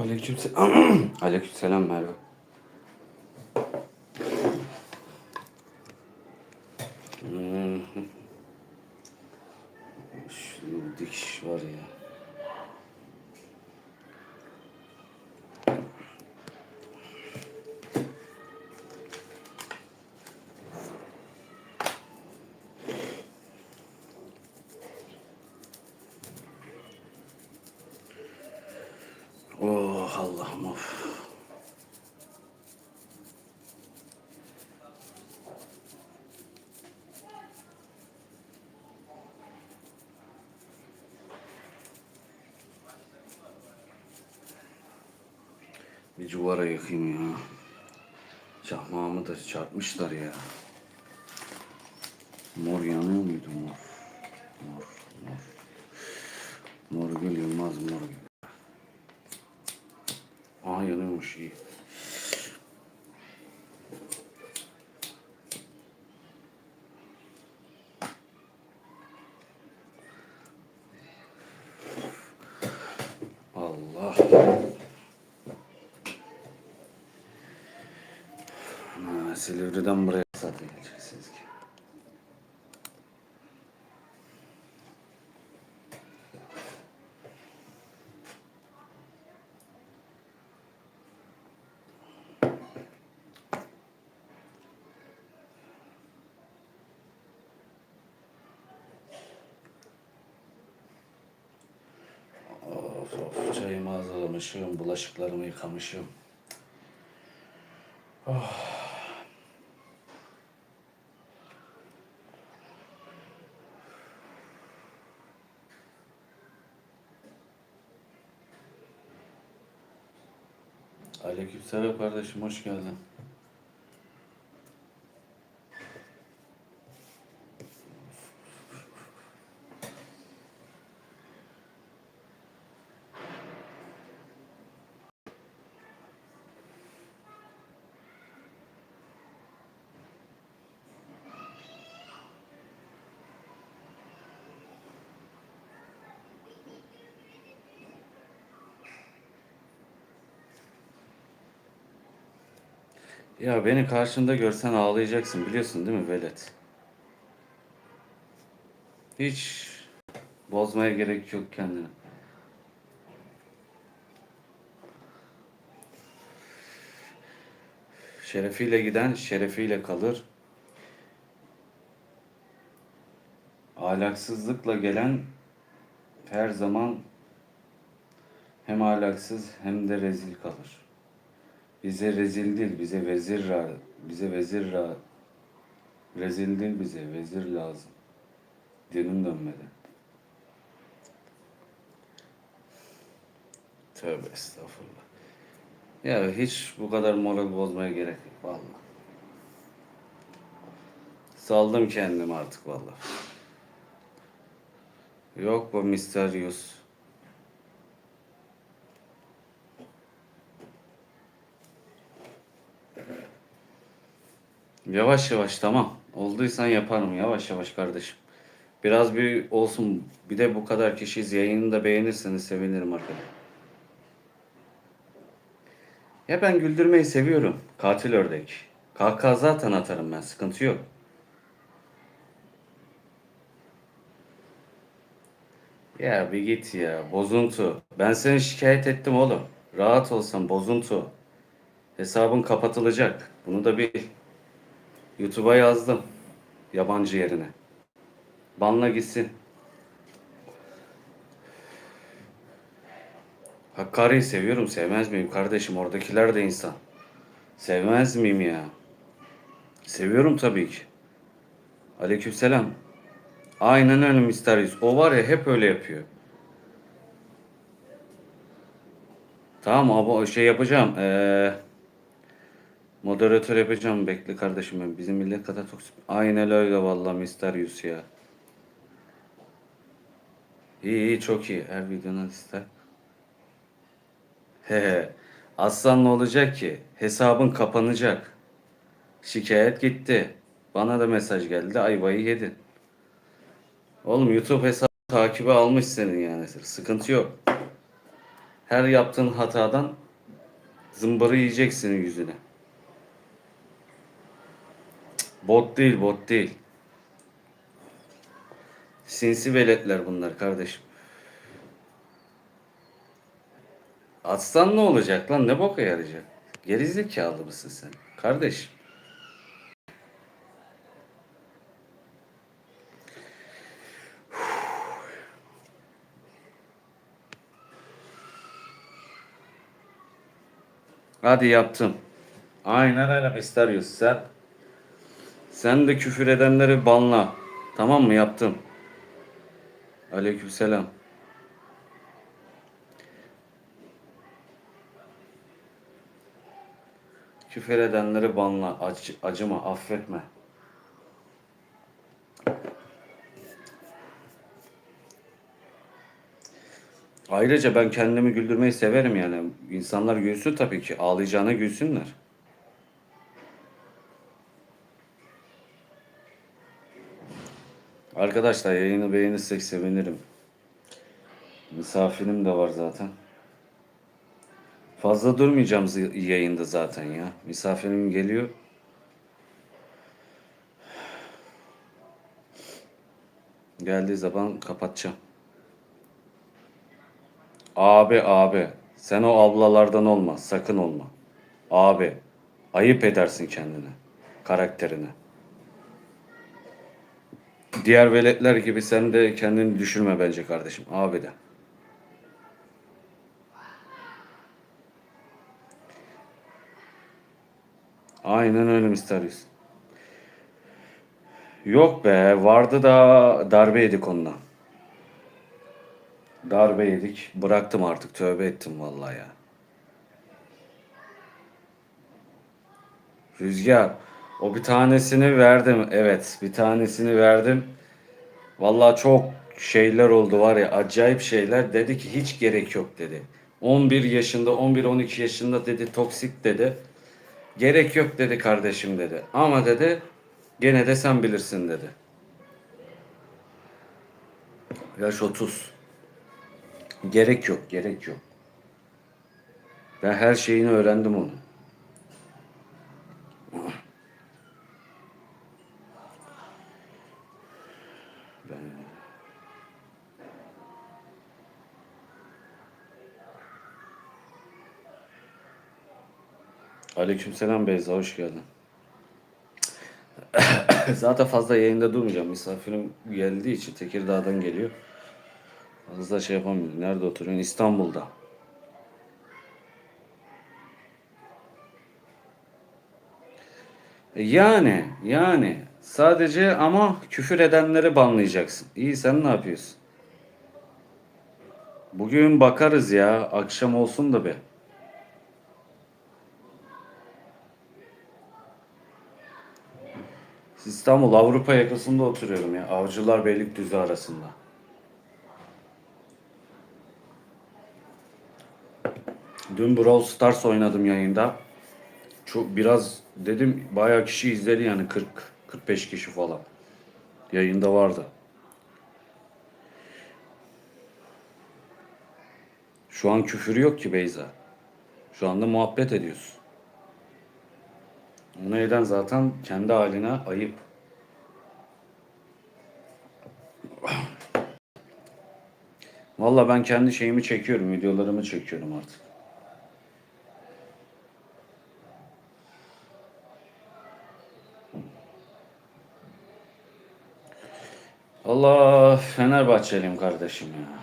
Aleykümselam. Aleykümselam Merve. Hmm. Şu dikiş var ya. Oh Allah'ım of. Bir cuvara yakayım ya. Çakmağımı da çarpmışlar ya. Mor yanıyor muydu mor? Mor, mor. Mor gül Yılmaz mor gül. Aa yanıyormuş iyi. Allah. Silivri'den buraya zaten geleceksiniz ki. Of of çayımı hazırlamışım, bulaşıklarımı yıkamışım. Aleykümselam kardeşim hoş geldin. Ya beni karşında görsen ağlayacaksın biliyorsun değil mi Velet? Hiç bozmaya gerek yok kendini. Şerefiyle giden şerefiyle kalır. Ahlaksızlıkla gelen her zaman hem ahlaksız hem de rezil kalır. Bize rezil değil, bize vezir bize vezir rezil değil bize, vezir lazım. Dilim dönmedi. Tövbe estağfurullah. Ya hiç bu kadar moral bozmaya gerek yok vallahi. Saldım kendimi artık vallahi. Yok bu Mysterious. Yavaş yavaş tamam. Olduysan yaparım yavaş yavaş kardeşim. Biraz bir olsun. Bir de bu kadar kişiyiz. Yayını da beğenirseniz sevinirim arkadaşlar. Ya ben güldürmeyi seviyorum. Katil ördek. Kahkaha zaten atarım ben. Sıkıntı yok. Ya bir git ya. Bozuntu. Ben seni şikayet ettim oğlum. Rahat olsan bozuntu. Hesabın kapatılacak. Bunu da bil. YouTube'a yazdım. Yabancı yerine. Banla gitsin. Hakkari'yi seviyorum. Sevmez miyim kardeşim? Oradakiler de insan. Sevmez miyim ya? Seviyorum tabii ki. Aleykümselam. Aynen öyle Mysterious. O var ya hep öyle yapıyor. Tamam abi şey yapacağım. Ee, moderatör yapacağım. Bekle kardeşim ben. Bizim millet kadar toksik. Aynen öyle vallahi Mysterious ya. İyi iyi çok iyi. Her videonun ister. Hehe. Aslan ne olacak ki? Hesabın kapanacak. Şikayet gitti. Bana da mesaj geldi. Ayvayı yedin. Oğlum YouTube hesabı takibi almış senin yani. Sıkıntı yok. Her yaptığın hatadan zımbarı yiyeceksin yüzüne. Bot değil, bot değil. Sinsi veletler bunlar kardeşim. Atsan ne olacak lan? Ne boka yarayacak? Gerizekalı mısın sen? Kardeşim. Hadi yaptım. Aynen öyle Misterius sen. Sen de küfür edenleri banla. Tamam mı? Yaptım. Aleykümselam. Küfür edenleri banla. Ac- acıma, affetme. Ayrıca ben kendimi güldürmeyi severim yani. İnsanlar gülsün tabii ki. Ağlayacağına gülsünler. Arkadaşlar yayını beğenirsek sevinirim. Misafirim de var zaten. Fazla durmayacağım yayında zaten ya. Misafirim geliyor. Geldiği zaman kapatacağım. Abi abi sen o ablalardan olma sakın olma. Abi ayıp edersin kendine karakterine. Diğer veletler gibi sen de kendini düşürme bence kardeşim abi de. Aynen öyle Misterius. Yok be vardı da darbe yedik onunla. Darbe yedik. Bıraktım artık. Tövbe ettim vallahi ya. Rüzgar. O bir tanesini verdim. Evet, bir tanesini verdim. Vallahi çok şeyler oldu var ya, acayip şeyler. Dedi ki hiç gerek yok dedi. 11 yaşında, 11-12 yaşında dedi toksik dedi. Gerek yok dedi kardeşim dedi. Ama dedi gene de sen bilirsin dedi. Yaş 30. Gerek yok, gerek yok. Ben her şeyini öğrendim onun. Aleykümselam Beyza, hoş geldin. Zaten fazla yayında durmayacağım. Misafirim geldiği için Tekirdağ'dan geliyor. Fazla şey yapamıyorum. Nerede oturuyorsun? İstanbul'da. Yani, yani. Sadece ama küfür edenleri banlayacaksın. İyi sen ne yapıyorsun? Bugün bakarız ya. Akşam olsun da be. İstanbul Avrupa yakasında oturuyorum ya. Avcılar Beylikdüzü arasında. Dün Brawl Stars oynadım yayında. Çok biraz dedim bayağı kişi izledi yani 40 45 kişi falan. Yayında vardı. Şu an küfür yok ki Beyza. Şu anda muhabbet ediyoruz. Onu eden zaten kendi haline ayıp. Valla ben kendi şeyimi çekiyorum, videolarımı çekiyorum artık. Allah Fenerbahçeliyim kardeşim ya.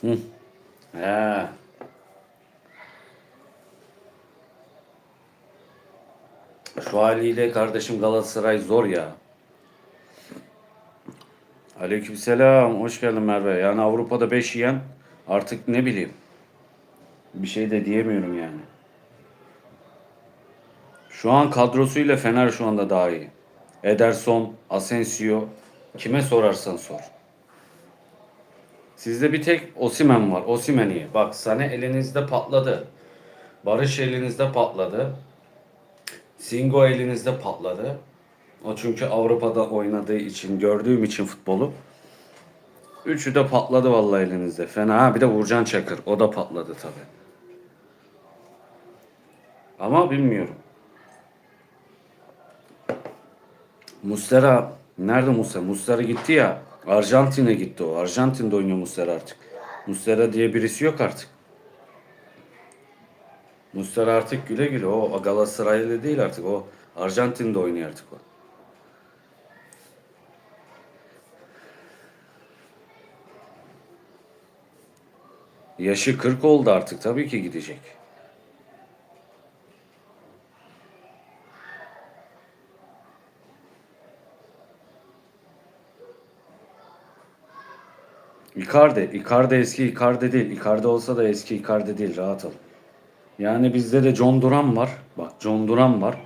Hı. He. Şu haliyle kardeşim Galatasaray zor ya. Aleykümselam. Hoş geldin Merve. Yani Avrupa'da 5 yiyen artık ne bileyim. Bir şey de diyemiyorum yani. Şu an kadrosuyla Fener şu anda daha iyi. Ederson, Asensio kime sorarsan sor. Sizde bir tek Osimen var. Osimen iyi. Bak Sane elinizde patladı. Barış elinizde patladı. Singo elinizde patladı. O çünkü Avrupa'da oynadığı için, gördüğüm için futbolu. Üçü de patladı vallahi elinizde. Fena. Ha bir de Vurcan Çakır. O da patladı tabi. Ama bilmiyorum. Mustera nerede Mustera? Mustera gitti ya. Arjantin'e gitti o. Arjantin'de oynuyor Mustera artık. Mustera diye birisi yok artık. Mustera artık güle güle. O Galatasaraylı değil artık. O Arjantin'de oynuyor artık o. Yaşı 40 oldu artık. Tabii ki gidecek. Icardi. Icardi eski Icardi değil. Icardi olsa da eski Icardi değil. Rahat ol. Yani bizde de John Duran var. Bak John Duran var.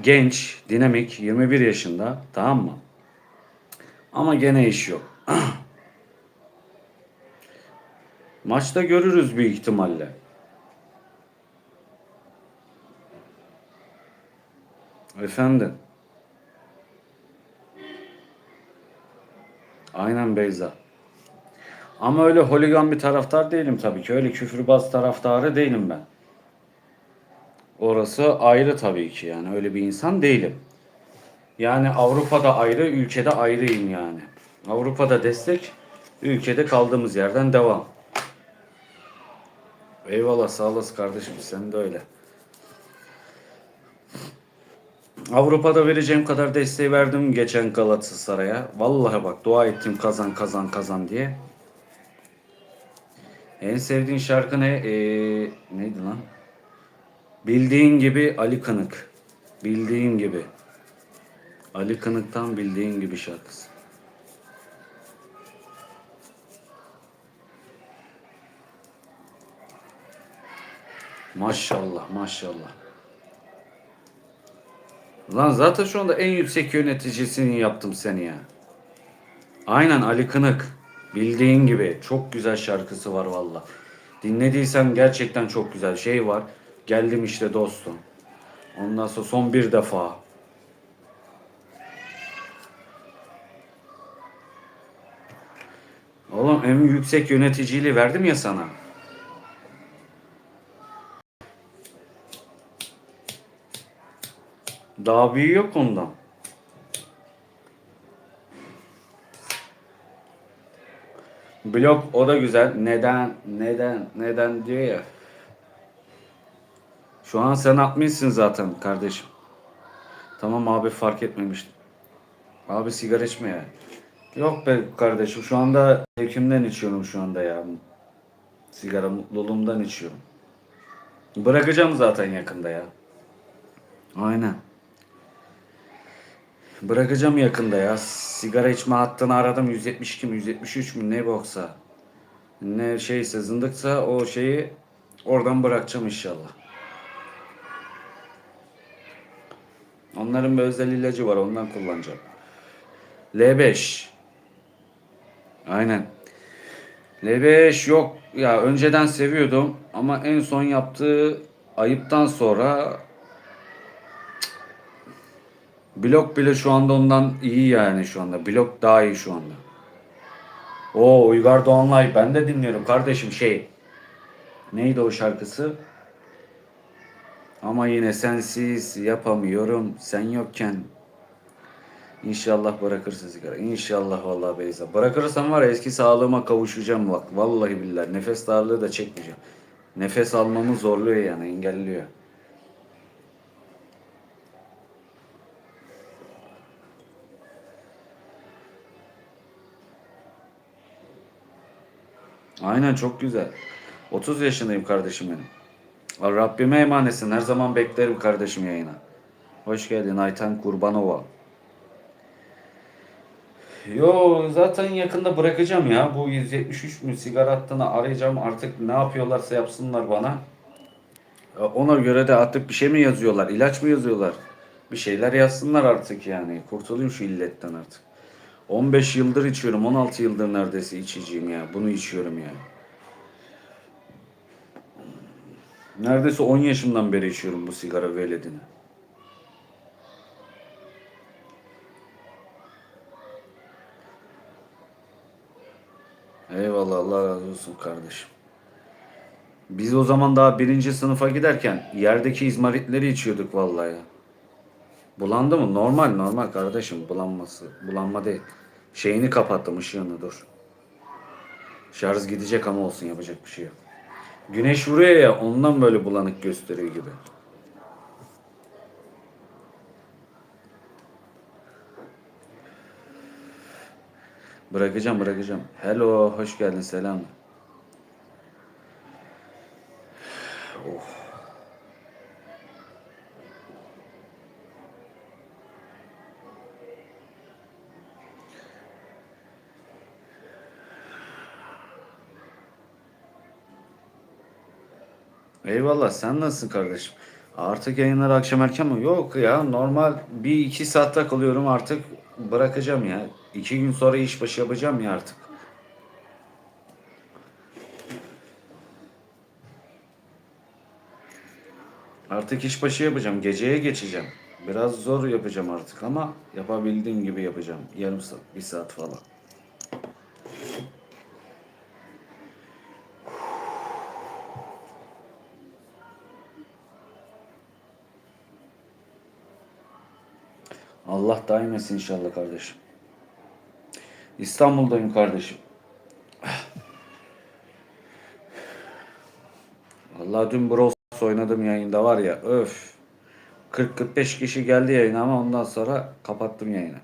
Genç, dinamik, 21 yaşında. Tamam mı? Ama gene iş yok. Maçta görürüz büyük ihtimalle. Efendim. Aynen Beyza. Ama öyle holigan bir taraftar değilim tabii ki. Öyle küfürbaz taraftarı değilim ben. Orası ayrı tabii ki yani. Öyle bir insan değilim. Yani Avrupa'da ayrı, ülkede ayrıyım yani. Avrupa'da destek, ülkede kaldığımız yerden devam. Eyvallah sağ olasın kardeşim sen de öyle. Avrupa'da vereceğim kadar desteği verdim geçen Galatasaray'a. Vallahi bak dua ettim kazan kazan kazan diye. En sevdiğin şarkı ne? Ee, neydi lan? Bildiğin gibi Ali Kınık. Bildiğin gibi. Ali Kınık'tan bildiğin gibi şarkısı. Maşallah maşallah. Lan zaten şu anda en yüksek yöneticisini yaptım seni ya. Aynen Ali Kınık. Bildiğin gibi çok güzel şarkısı var valla. Dinlediysen gerçekten çok güzel şey var. Geldim işte dostum. Ondan sonra son bir defa. Oğlum en yüksek yöneticiliği verdim ya sana. Daha büyüğü yok ondan. Blok o da güzel. Neden, neden, neden diyor ya. Şu an sen atmışsın zaten kardeşim. Tamam abi fark etmemiştim. Abi sigara içme ya. Yok be kardeşim şu anda zevkimden içiyorum şu anda ya. Sigara mutluluğumdan içiyorum. Bırakacağım zaten yakında ya. Aynen. Bırakacağım yakında ya. Sigara içme hattını aradım 172 mi 173 mü ne boksa. Ne şeyse zındıksa o şeyi oradan bırakacağım inşallah. Onların bir özel ilacı var ondan kullanacağım. L5. Aynen. L5 yok ya önceden seviyordum ama en son yaptığı ayıptan sonra Blok bile şu anda ondan iyi yani şu anda. Blok daha iyi şu anda. O Uygar Doğanlay ben de dinliyorum kardeşim şey. Neydi o şarkısı? Ama yine sensiz yapamıyorum sen yokken. İnşallah bırakırsın sigara. İnşallah vallahi Beyza. Bırakırsam var ya eski sağlığıma kavuşacağım bak. Vallahi billahi. Nefes darlığı da çekmeyeceğim. Nefes almamı zorluyor yani engelliyor. Aynen çok güzel. 30 yaşındayım kardeşim benim. Rabbime emanetsin. Her zaman beklerim kardeşim yayına. Hoş geldin Ayten Kurbanova. Yo zaten yakında bırakacağım ya. Bu 173 mü sigara hattını arayacağım. Artık ne yapıyorlarsa yapsınlar bana. E, Ona göre de artık bir şey mi yazıyorlar? ilaç mı yazıyorlar? Bir şeyler yazsınlar artık yani. Kurtulayım şu illetten artık. 15 yıldır içiyorum. 16 yıldır neredeyse içiciyim ya. Bunu içiyorum yani. Neredeyse 10 yaşımdan beri içiyorum bu sigara veledini. Eyvallah Allah razı olsun kardeşim. Biz o zaman daha birinci sınıfa giderken yerdeki izmaritleri içiyorduk vallahi ya. Bulandı mı? Normal normal kardeşim bulanması. Bulanma değil. Şeyini kapattım ışığını dur. Şarj gidecek ama olsun yapacak bir şey yok. Güneş vuruyor ya ondan böyle bulanık gösteriyor gibi. Bırakacağım bırakacağım. Hello hoş geldin selam. Eyvallah sen nasılsın kardeşim? Artık yayınlar akşam erken mi? Yok ya normal bir iki saat takılıyorum artık bırakacağım ya. İki gün sonra işbaşı yapacağım ya artık. Artık işbaşı yapacağım. Geceye geçeceğim. Biraz zor yapacağım artık ama yapabildiğim gibi yapacağım. Yarım saat, bir saat falan. Allah daim etsin inşallah kardeşim. İstanbul'dayım kardeşim. Allah dün Bros oynadım yayında var ya öf. 40-45 kişi geldi yayına ama ondan sonra kapattım yayını.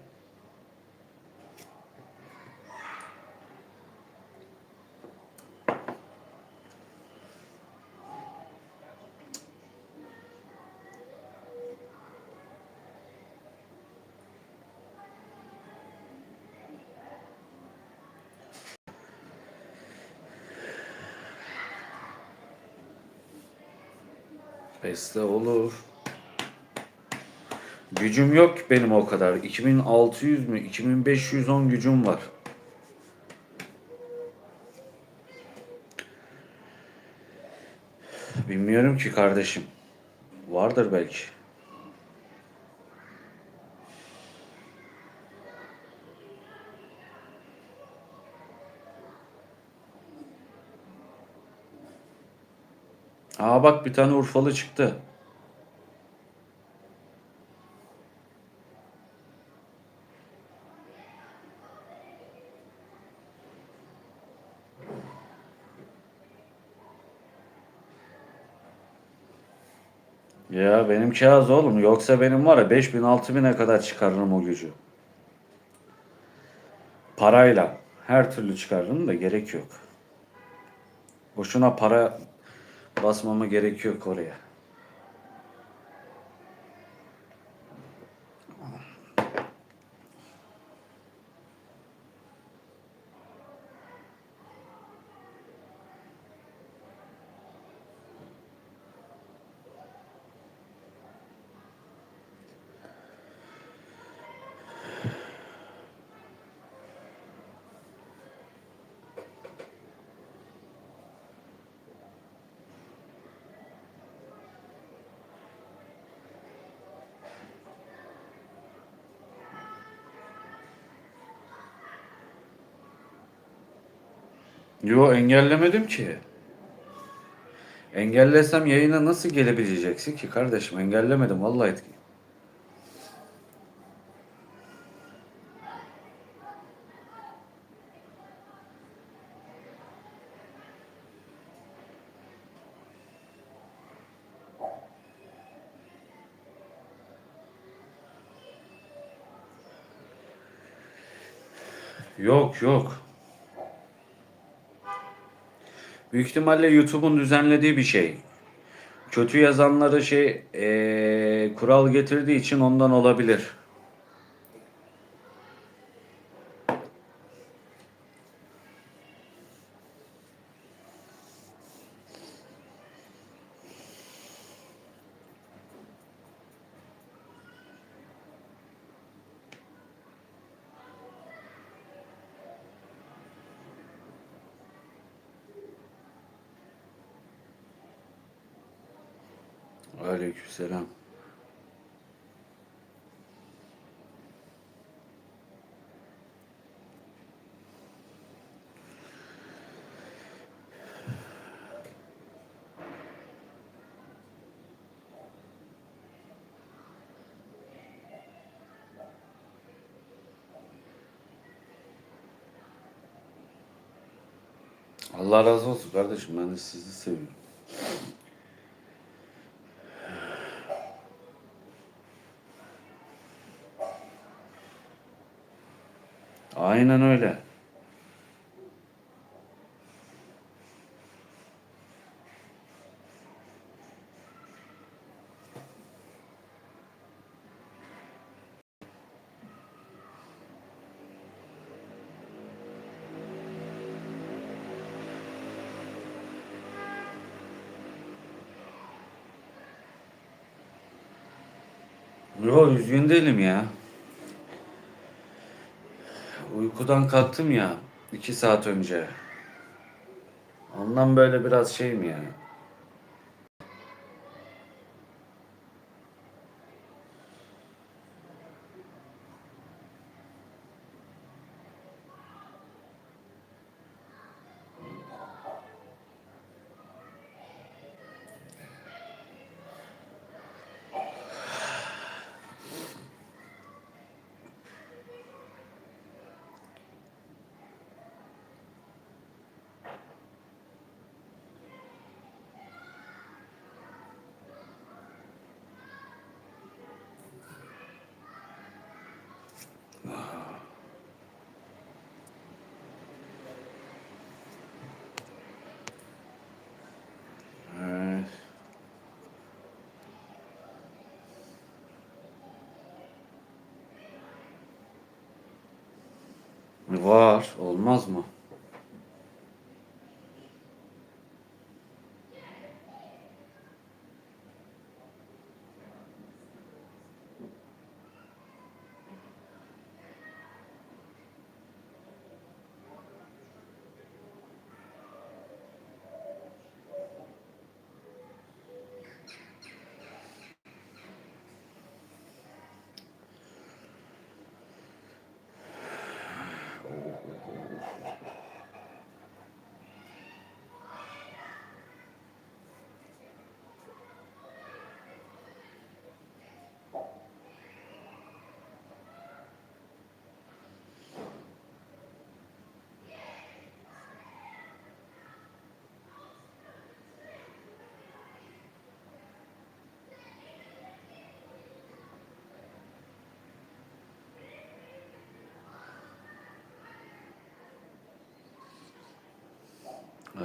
Beste olur. Gücüm yok benim o kadar. 2600 mü? 2510 gücüm var. Bilmiyorum ki kardeşim. Vardır belki. Aa bak bir tane Urfalı çıktı. Ya benimki az oğlum. Yoksa benim var ya 5000 6000'e kadar çıkarırım o gücü. Parayla. Her türlü çıkarırım da gerek yok. Boşuna para basmama gerek yok oraya. Yo engellemedim ki. Engellesem yayına nasıl gelebileceksin ki kardeşim? Engellemedim vallahi. Yok yok. Büyük ihtimalle YouTube'un düzenlediği bir şey. Kötü yazanları şey eee, kural getirdiği için ondan olabilir. Aleykümselam. Allah razı olsun kardeşim. Ben de sizi seviyorum. Aynen öyle. Yo üzgün değilim ya. Uykudan kalktım ya iki saat önce. Ondan böyle biraz şeyim ya. Var, olmaz mı?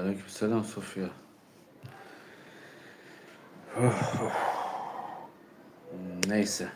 Aleykümselam Sofya. Neyse.